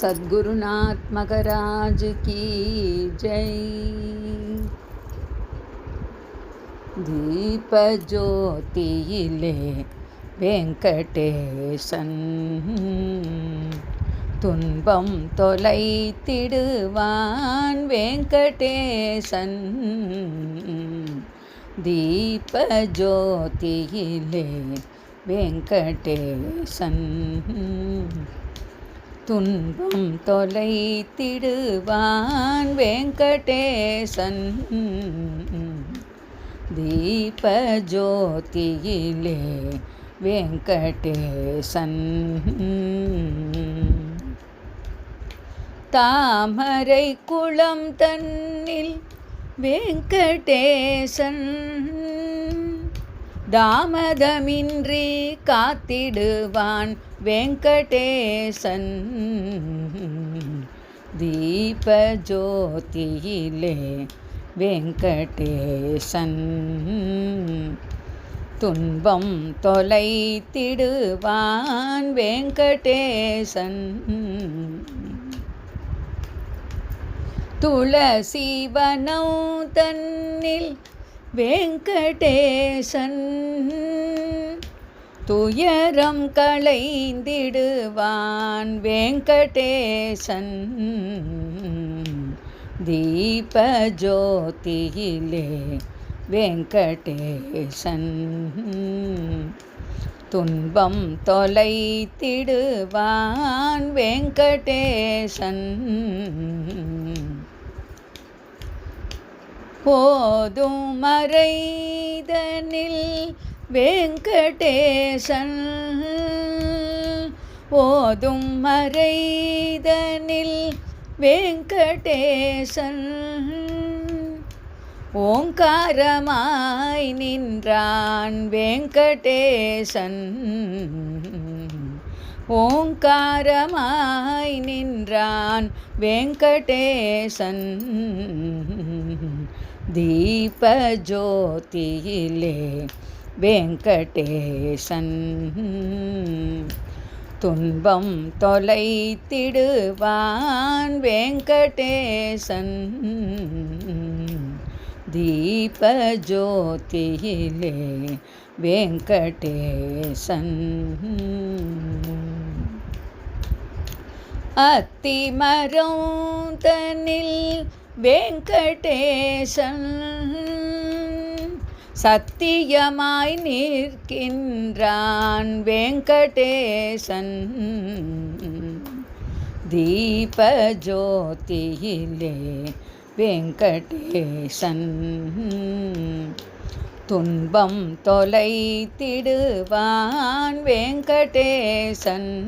சத்குருநாத் மகராஜ் கி ஜெய். தீபஜோதியிலே வெங்கடேசன் துன்பம் தொலைத்திடுவான் வெங்கடேசன். தீப ஜோதியிலே வெங்கடேசன். துன்பம் தொலைத்திடுவான் வெங்கடேசன். தீப ஜோதியிலே வெங்கடேசன். தாமரை குளம் தன்னில் வெங்கடேசன். தாமதமின்றி காத்திடுவான் வெங்கடேசன் தீபஜோதியிலே வெங்கடேசன் துன்பம் தொலைத்திடுவான் வெங்கடேசன். துளசிவனம் தன்னில் வெங்கடேசன் துயரம் களைந்திடுவான் வெங்கடேசன். தீப ஜோதியிலே வெங்கடேசன். துன்பம் தொலைத்திடுவான் வெங்கடேசன். போதும் மறைதனில் வெங்கடேசன். ஓதும் மறைதனில் வெங்கடேசன். ஓங்காரமாய் நின்றான் வெங்கடேசன். ஓங்காரமாய் நின்றான் வெங்கடேசன். தீப ஜோதியிலே வெங்கடேசன். துன்பம் தொலைத்திடுவான் வெங்கடேசன். தீப ஜோதியிலே வெங்கடேசன். அத்திமரம் தனில் வெங்கடேசன். சத்தியமாய் நிற்கின்றான் வெங்கடேசன். தீபஜோதியிலே வெங்கடேசன். துன்பம் தொலைத்திடுவான் வெங்கடேசன்.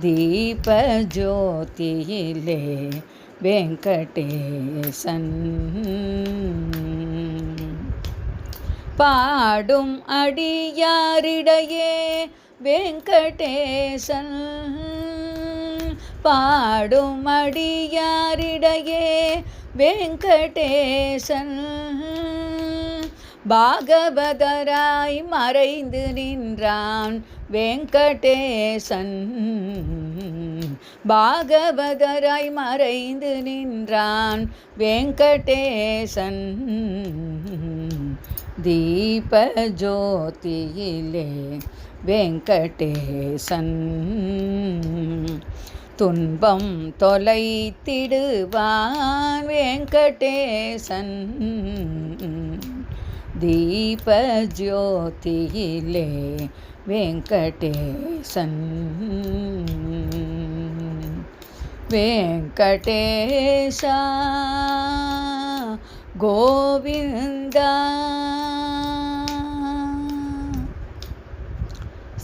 தீபஜோதியிலே வெங்கடேசன். பாடும் அடியாரிடையே வெங்கடேசன். பாடும் அடியாரிடையே வெங்கடேசன். பாகவதராய் மறைந்து நின்றான் வெங்கடேசன். பாகவதராய் மறைந்து நின்றான் வெங்கடேசன். தீபஜோதியிலே வெங்கடேசன் துன்பம் தொலைத்திடுவான் வெங்கடேசன் தீபஜோதியிலே வெங்கடேசன் வெங்கடேஷா கோவிந்தா